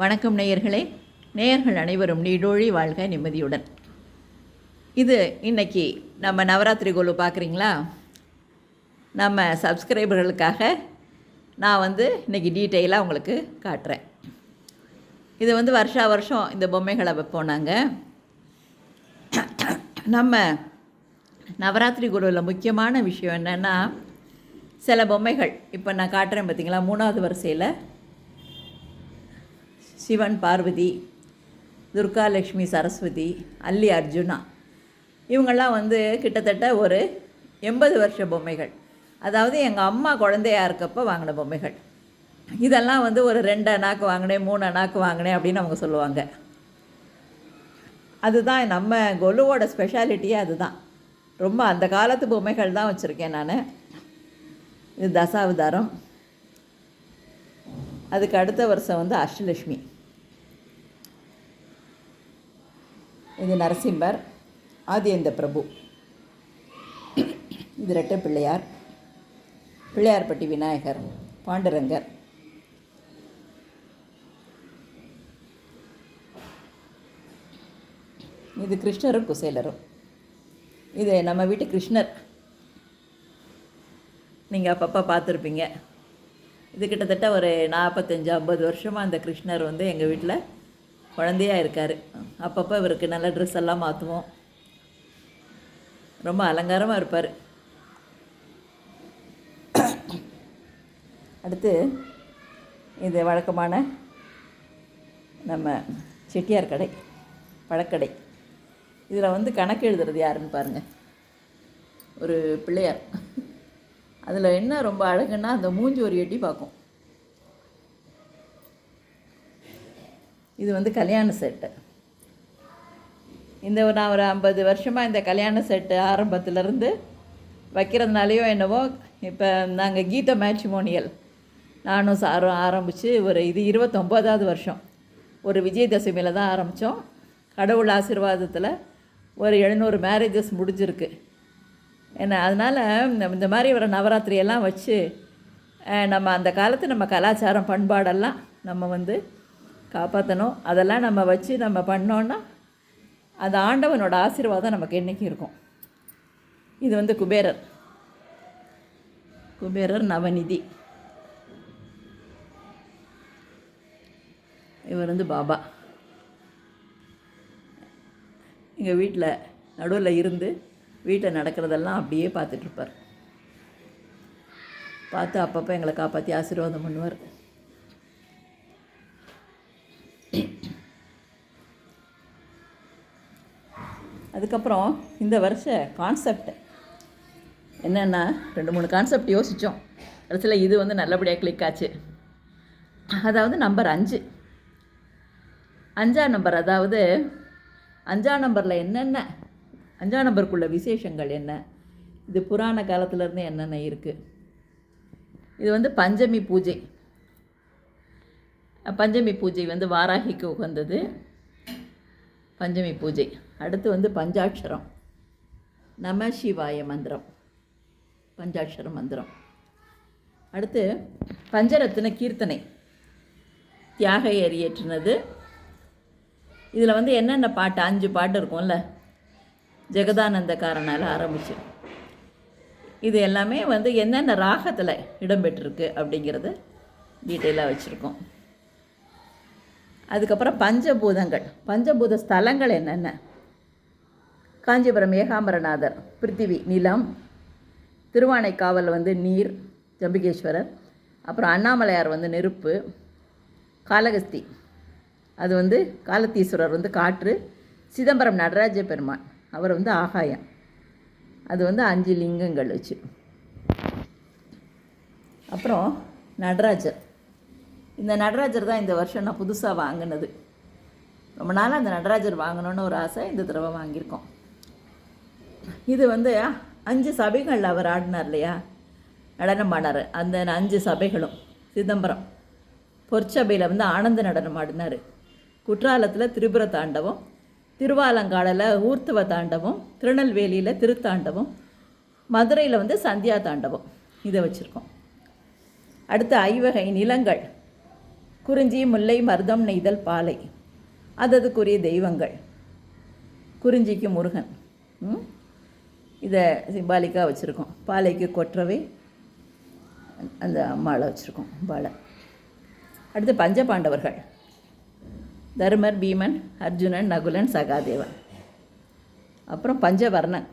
வணக்கம் நேயர்களே. நேயர்கள் அனைவரும் நீடோழி வாழ்க நிம்மதியுடன். இது இன்னைக்கு நம்ம நவராத்திரி கோலு பார்க்குறீங்களா? நம்ம சப்ஸ்கிரைபர்களுக்காக நான் வந்து இன்றைக்கி டீட்டெயிலாக உங்களுக்கு காட்டுறேன். இது வந்து வருஷா வருஷம் இந்த பொம்மைகளை வைப்போம் நாங்கள் நம்ம நவராத்திரி குருவில் முக்கியமான விஷயம் என்னென்னா சில பொம்மைகள். இப்போ நான் காட்டுறேன் பார்த்தீங்களா மூணாவது வரிசையில் சிவன் பார்வதி துர்கா லக்ஷ்மி சரஸ்வதி அல்லி அர்ஜுனா. இவங்கெல்லாம் வந்து கிட்டத்தட்ட ஒரு எண்பது வருஷ பொம்மைகள். அதாவது எங்கள் அம்மா குழந்தையா இருக்கப்போ வாங்கின பொம்மைகள். இதெல்லாம் வந்து ஒரு ரெண்டு அணாக்கு வாங்கினேன் மூணு அணாக்கு வாங்கினேன் அப்படின்னு அவங்க சொல்லுவாங்க. அதுதான் நம்ம கொலுவோட ஸ்பெஷாலிட்டியே அதுதான். ரொம்ப அந்த காலத்து பொம்மைகள் தான் வச்சுருக்கேன் நான். இது தசாவதாரம். அதுக்கு அடுத்த வருஷம் வந்து அஷ்டலட்சுமி இது நரசிம்மர் ஆதியந்த பிரபு. இது ரெட்டை பிள்ளையார் பிள்ளையார்பட்டி விநாயகர் பாண்டுரங்கர். இது கிருஷ்ணரும் குசேலரும். இது நம்ம வீட்டு கிருஷ்ணர். நீங்கள் அப்பப்போ பார்த்துருப்பீங்க. இது கிட்டத்தட்ட ஒரு நாற்பத்தஞ்சு ஐம்பது வருஷமாக அந்த கிருஷ்ணர் வந்து எங்கள் வீட்டில் குழந்தையா இருக்கார். அப்பப்போ இவருக்கு நல்ல ட்ரெஸ் எல்லாம் மாற்றுவோம் ரொம்ப அலங்காரமாக இருப்பார். அடுத்து இது வழக்கமான நம்ம செட்டியார் கடை பழக்கடை. இதில் வந்து கணக்கு எழுதுறது யாருன்னு பாருங்கள் ஒரு பிள்ளையார். அதில் என்ன ரொம்ப அழகுன்னா அந்த மூஞ்சி ஒரு எட்டி பார்க்கும். இது வந்து கல்யாண செட்டு இந்த ஒரு நான் ஒரு ஐம்பது வருஷமாக இந்த கல்யாண செட்டு ஆரம்பத்துலேருந்து வைக்கிறதுனாலையோ என்னவோ இப்போ நாங்கள் கீதா மேட்ரிமோனியல் நானும் சாரும் ஆரம்பித்து ஒரு இது இருபத்தொம்போதாவது வருஷம். ஒரு விஜயதசமியில் தான் ஆரம்பித்தோம் கடவுள் ஆசீர்வாதத்தில் ஒரு எழுநூறு மேரேஜஸ் முடிஞ்சிருக்கு. என்ன அதனால் இந்த மாதிரி வர நவராத்திரியெல்லாம் வச்சு நம்ம அந்த காலத்து நம்ம கலாச்சாரம் பண்பாடெல்லாம் நம்ம வந்து காப்பாற்றணும் அதெல்லாம் நம்ம வச்சு நம்ம பண்ணோன்னா அந்த ஆண்டவனோட ஆசீர்வாதம் நமக்கு என்றைக்கும் இருக்கும்? இது வந்து குபேரர். குபேரர் நவநிதி. இவர் வந்து பாபா. எங்கள் வீட்டில் நடுவில் இருந்து வீட்டில் நடக்கிறதெல்லாம் அப்படியே பார்த்துட்ருப்பார் பார்த்து அப்பப்போ எங்களை காப்பாற்றி ஆசீர்வாதம் பண்ணுவார். அதுக்கப்புறம் இந்த வருஷ கான்செப்ட் என்னென்னா ரெண்டு மூணு கான்செப்ட் யோசித்தோம் கடைசியில் இது வந்து நல்லபடியாக கிளிக் ஆச்சு. அதாவது நம்பர் அஞ்சு. அஞ்சாம் நம்பர் அதாவது அஞ்சாம் நம்பரில் என்னென்ன அஞ்சாம் நம்பருக்குள்ள விசேஷங்கள் என்ன இது புராண காலத்துலேருந்து என்னென்ன இருக்குது இது வந்து பஞ்சமி பூஜை. பஞ்சமி பூஜை வந்து வாராகிக்கு உகந்தது. பஞ்சமி பூஜை. அடுத்து வந்து பஞ்சாட்சரம். நம சிவாய மந்திரம். பஞ்சாட்சர மந்திரம். அடுத்து பஞ்சரத்ன கீர்த்தனை. தியாக ஏறியேற்றினது. இதில் வந்து என்னென்ன பாட்டு அஞ்சு பாட்டு இருக்கும்ல? ஜெகதானந்த காரனால் ஆரம்பிச்சு. இது எல்லாமே வந்து என்னென்ன ராகத்தில் இடம்பெற்றிருக்கு அப்படிங்கிறத டீட்டெயிலாக வச்சுருக்கோம். அதுக்கப்புறம் பஞ்சபூதங்கள். பஞ்சபூத ஸ்தலங்கள் என்னென்ன? காஞ்சிபுரம் ஏகாம்பரநாதர் பிருத்திவி நிலம் திருவானைக்காவல் வந்து நீர் ஜம்பிகேஸ்வரர் அப்புறம் அண்ணாமலையார் வந்து நெருப்பு காளகஸ்தி அது வந்து காலத்தீஸ்வரர் வந்து காற்று சிதம்பரம் நடராஜ பெருமான் அவர் வந்து ஆகாயம். அது வந்து அஞ்சு லிங்கங்கள் வச்சு. அப்புறம் நடராஜர். இந்த நடராஜர் தான் இந்த வருஷம் நான் புதுசாக வாங்கினது. ரொம்ப நாளாக அந்த நடராஜர் வாங்கணும்னு ஒரு ஆசை இந்த தடவை வாங்கியிருக்கோம். இது வந்து அஞ்சு சபைகளில் அவர் ஆடினார் இல்லையா? நடனம் ஆடினார். அந்த அஞ்சு சபைகளும். சிதம்பரம் பொற்சபையில் வந்து ஆனந்த நடனம் ஆடினார். குற்றாலத்தில் திரிபுர தாண்டவம் திருவாலங்காடில் ஊர்த்துவ தாண்டவம் திருநெல்வேலியில் திருத்தாண்டவம் மதுரையில் வந்து சந்தியா தாண்டவம். இதை வச்சுருக்கோம். அடுத்து ஐவகை நிலங்கள். குறிஞ்சி முல்லை மருதம் நெய்தல் பாலை. அததுக்குரிய தெய்வங்கள். குறிஞ்சிக்கு முருகன். ம்? இதை சிம்பாலிக்காக வச்சுருக்கோம். பாலைக்கு கொற்றவை அந்த அம்மாவை வச்சுருக்கோம் பாலை. அடுத்து பஞ்ச பாண்டவர்கள் தருமர் பீமன் அர்ஜுனன் நகுலன் சகாதேவன். அப்புறம் பஞ்சவர்ணன்.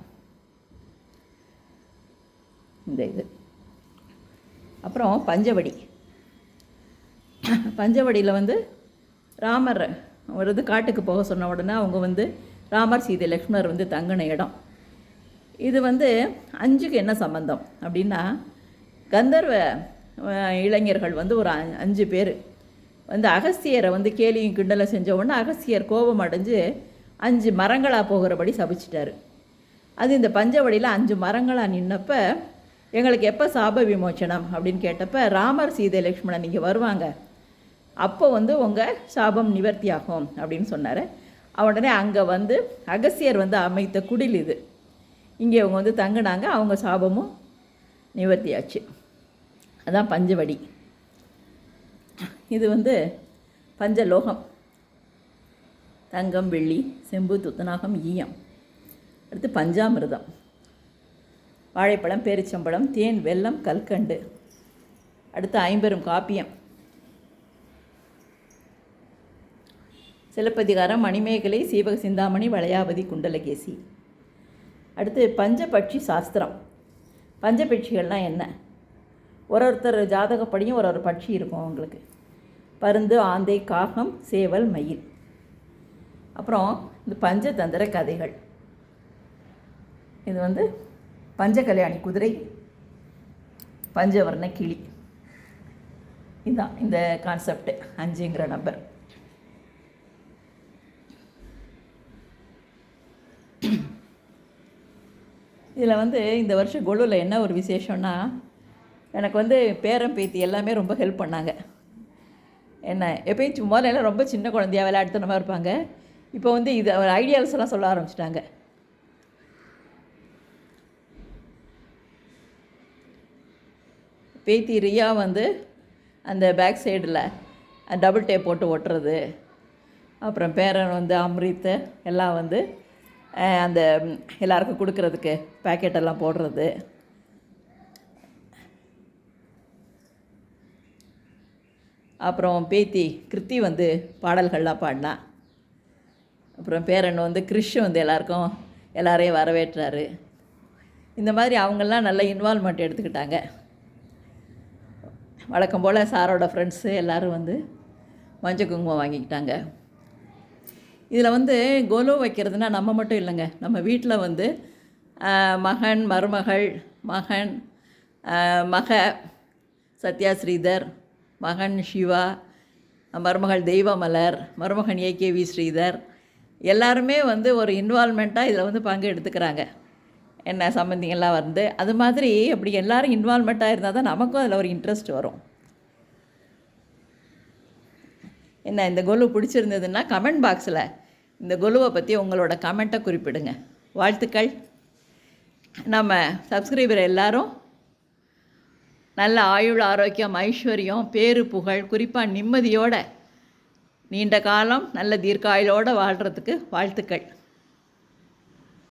இந்த இது. அப்புறம் பஞ்சவடி. பஞ்சவடியில் வந்து ராமர் ஒரு இது காட்டுக்கு போக சொன்ன உடனே அவங்க வந்து ராமர் சீதை லக்ஷ்மணர் வந்து தங்கின இடம். இது வந்து அஞ்சுக்கு என்ன சம்பந்தம்? அப்படின்னா கந்தர்வ இளைஞர்கள் வந்து ஒரு அஞ்சு பேர். வந்து அகஸ்தியரை வந்து கேலியும் கிண்டலை செஞ்ச உடனே அகஸ்தியர் கோபம் அடைஞ்சு அஞ்சு மரங்களாக போகிறபடி சபிச்சிட்டாரு. அது இந்த பஞ்சவடியில் அஞ்சு மரங்களாக நின்னப்ப எங்களுக்கு எப்போ சாப விமோச்சனம் அப்படின்னு கேட்டப்ப ராமர் சீதை லக்ஷ்மணன் இங்கே வருவாங்க. அப்போ வந்து உங்கள் சாபம் நிவர்த்தி ஆகும் அப்படின்னு சொன்னார். உடனே அங்கே வந்து அகஸ்தியர் வந்து அமைத்த குடில் இது. இங்கே அவங்க வந்து தங்கினாங்க அவங்க சாபமும் நிவர்த்தியாச்சு. அதான் பஞ்சவடி. இது வந்து பஞ்சலோகம். தங்கம் வெள்ளி செம்பு துத்தநாகம் ஈயம். அடுத்து பஞ்சாமிர்தம். வாழைப்பழம் பேரிச்சம்பழம் தேன் வெல்லம் கல்கண்டு. அடுத்து ஐம்பெரும் காப்பியம். சிலப்பதிகாரம் மணிமேகலை சீவக சிந்தாமணி வளையாபதி குண்டலகேசி. அடுத்து பஞ்சபட்சி சாஸ்திரம். பஞ்சபட்சிகள்னால் என்ன? ஒரு ஒருத்தர் ஜாதகப்படியும் ஒரு ஒரு பட்சி இருக்கும் அவங்களுக்கு பருந்து ஆந்தை காகம் சேவல் மயில். அப்புறம் இந்த பஞ்சதந்திர கதைகள். இது வந்து பஞ்சகல்யாணி குதிரை பஞ்சவர்ண கிளி. இதுதான் இந்த கான்செப்ட் அஞ்சுங்கிற நம்பர் இதில் வந்து இந்த வருஷம் கொலுவில் என்ன ஒரு விசேஷம்னா எனக்கு வந்து பேரன் பேத்தி எல்லாமே ரொம்ப ஹெல்ப் பண்ணாங்க. என்ன எப்பயும் சும்மா எல்லாம் ரொம்ப சின்ன குழந்தையா விளையாடுத்தனமாக இருப்பாங்க. இப்போ வந்து இது ஐடியால்ஸ் எல்லாம் சொல்ல ஆரம்பிச்சிட்டாங்க. பேத்தி ரியா வந்து அந்த பேக் சைடில் டபுள் டேப் போட்டு ஒட்டுறது. அப்புறம் பேரன் வந்து அம்ரித் எல்லாம் வந்து அந்த எல்லாருக்கும் கொடுக்கறதுக்கு பாக்கெட் எல்லாம் போடுறது. அப்புறம் பேத்தி கிருத்தி வந்து பாடல்கள்லாம் பாடினா. அப்புறம் பேரன் வந்து கிறிஷ் வந்து எல்லாருக்கும் எல்லாரையும் வரவேற்றாரு. இந்த மாதிரி அவங்கெல்லாம் நல்ல இன்வால்மெண்ட் எடுத்துக்கிட்டாங்க. வழக்கம் போல் சாரோட ஃப்ரெண்ட்ஸு எல்லோரும் வந்து மஞ்சள் குங்குமம் வாங்கிக்கிட்டாங்க. இதில் வந்து கோலு வைக்கிறதுனா நம்ம மட்டும் இல்லைங்க. நம்ம வீட்டில் வந்து மகன் மருமகள் மகன் மக சத்யா ஸ்ரீதர் மகன் சிவா மருமகள் தெய்வமலர் மருமகன் ஏகேவி ஸ்ரீதர் எல்லாருமே வந்து ஒரு இன்வால்மெண்ட்டாக இதில் வந்து பங்கு எடுத்துக்கிறாங்க. என்ன சம்பந்திங்கெல்லாம் வந்து அது மாதிரி அப்படி எல்லாரும் இன்வால்மெண்ட்டாக இருந்தால் தான் நமக்கும் அதில் ஒரு இன்ட்ரெஸ்ட் வரும். என்ன இந்த கொலு பிடிச்சிருந்ததுன்னா கமெண்ட் பாக்ஸில் இந்த கொலுவை பற்றி உங்களோட கமெண்ட்டை குறிப்பிடுங்க. வாழ்த்துக்கள். நம்ம சப்ஸ்கிரைபர் எல்லாரும் நல்ல ஆயுள் ஆரோக்கியம் ஐஸ்வர்யம் பேரு புகழ் குறிப்பாக நிம்மதியோட நீண்ட காலம் நல்ல தீர்க்காயுளோடு வாழ்கிறதுக்கு வாழ்த்துக்கள்.